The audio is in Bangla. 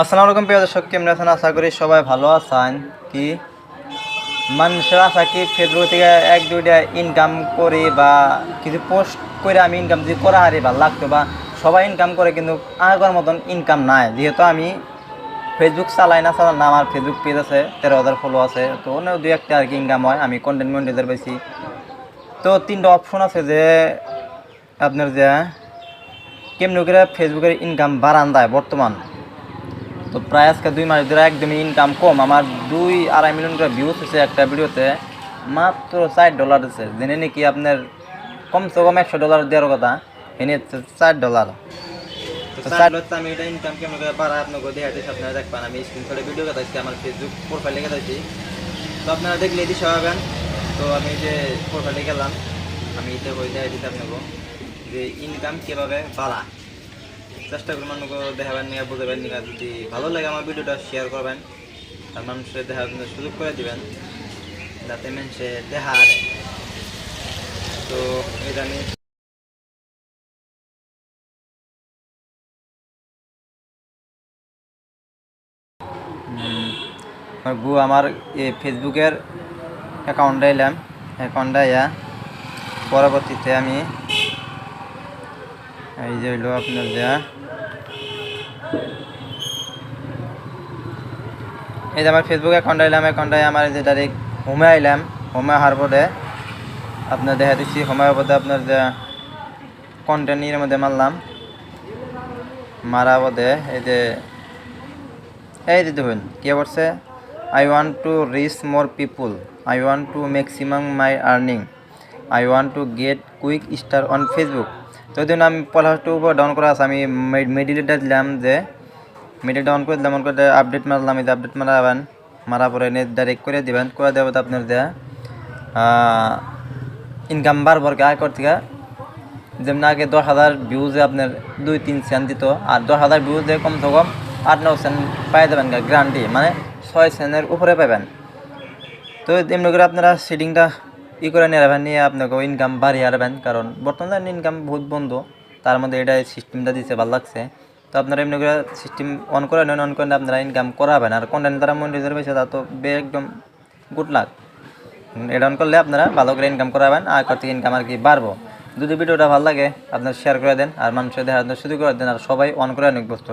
আসসালামু আলাইকুম প্রিয় দর্শক, কেমন আছেন? আশা করি সবাই ভালো আছেন। কি? মানুষের আশা কি ফেসবুক থেকে এক, দুইটা ইনকাম করি বা কিছু পোস্ট করে আমি ইনকাম যদি করা হারি ভালো লাগতো বা সবাই ইনকাম করে, কিন্তু আগের মতন ইনকাম নাই। যেহেতু আমি ফেসবুক চালাই না চালাই না, আমার ফেসবুক পেজ আছে, তেরো হাজার ফলো আছে, তো অন্য দুই একটা আর কি ইনকাম হয়, আমি কন্টেন্ট মনিটাইজার বেশি তো তিনটা অপশন আছে যে আপনার যে কেমনি করে ফেসবুকের ইনকাম বাড়ান দেয় বর্তমান। তো প্রায় আজকে দুই মাস ধরে একদমই ইনকাম কম। আমার দুই আড়াই মিলিয়ন করে ভিউজ হয়েছে একটা ভিডিওতে। মাত্র চার ডলার আছে জেনে নাকি আপনার কমসে কম একশো ডলার দেওয়ার কথা। এনে হচ্ছে চার ডলার তো চার ডলার আমি এটা ইনকাম কেমন করে পারা আপনাকে আপনারা দেখবেন। আমি ভিডিও দেখাচ্ছি আমার ফেসবুক প্রোফাইলে দেখাচ্ছি তো আপনারা দেখলে এটি সহাবেন তো আমি যে প্রোফাইলে গেলাম। আমি এটা হয়ে দেখাই দিতে আপনাকে। যে ইনকাম কীভাবে বাড়া চেষ্টা করবেন মানুষকে দেখাবেন নিয়ে বুঝাবেন নিয়ে। যদি ভালো লাগে আমার ভিডিওটা শেয়ার করবেন। আর মানুষের দেখার সুযোগ করে দিবেন। যাতে মানুষে দেখা আর তো এটা উম, আমার গু আমার ফেসবুকের অ্যাকাউন্টে এলাম। অ্যাকাউন্টে পরবর্তীতে আমি এই যে হইল আপনার দেয়া। এই যে আমার ফেসবুক অ্যাকাউন্টে এলাম অ্যাকাউন্টে আমার যে ডাইরেক্ট হোমে আইলাম হোমে আসার পরে আপনার দেখা দিচ্ছি হোমের পরে আপনার যে কন্টেন্ট এর মধ্যে মারলাম। মারা পদে এই যে এই যে দেখুন, কে বলছে I want to reach more people I want to maximum my earning I want to get quick star on Facebook তো ওই আমি পলাশটু উপর ডাউন করা আছে, আমি মিডিলটা দিলাম যে মিডিল ডাউন করে দিলাম করে আপডেট মারলাম যে আপডেট মারাবেন মারা পরে এনে ডাইরেক্ট করে দিবেন করে দেবো তো আপনার দেয়া ইনকাম বারবার আয় করতে যেমন আগে দশ হাজার ভিউজে আপনার দুই, তিন সেন্ট দিত আর দশ হাজার ভিউজে কমসে কম আট নয় সেন্ট পাই দেবেন গ্যারান্টি মানে ছয় সেন্টের উপরে পাবেন তো এমনি করে আপনারা সেটিংটা ই করে নিয়ে রাখবেন নিয়ে আপনাকে ইনকাম বাড়িয়ে আনবেন, কারণ বর্তমানে ইনকাম বহুত বন্ধ। তার মধ্যে এটা সিস্টেমটা দিতে ভালো লাগছে। তো আপনারা এমনি করে সিস্টেম অন করে নেন অন করে আপনারা ইনকাম করাবেন। আর কন্টেন্ট তারা মনিটাইজার পেয়েছে তা তো বে একদম গুড লাক এটা অন করলে আপনারা ভালো করে ইনকাম করাবেন আর কত ইনকাম আর কি বাড়বো। যদি ভিডিওটা ভালো লাগে, আপনারা শেয়ার করে দেন, আর মানুষের দেখার শুরু করে দেন, আর সবাই অন করে অনেক বস্তু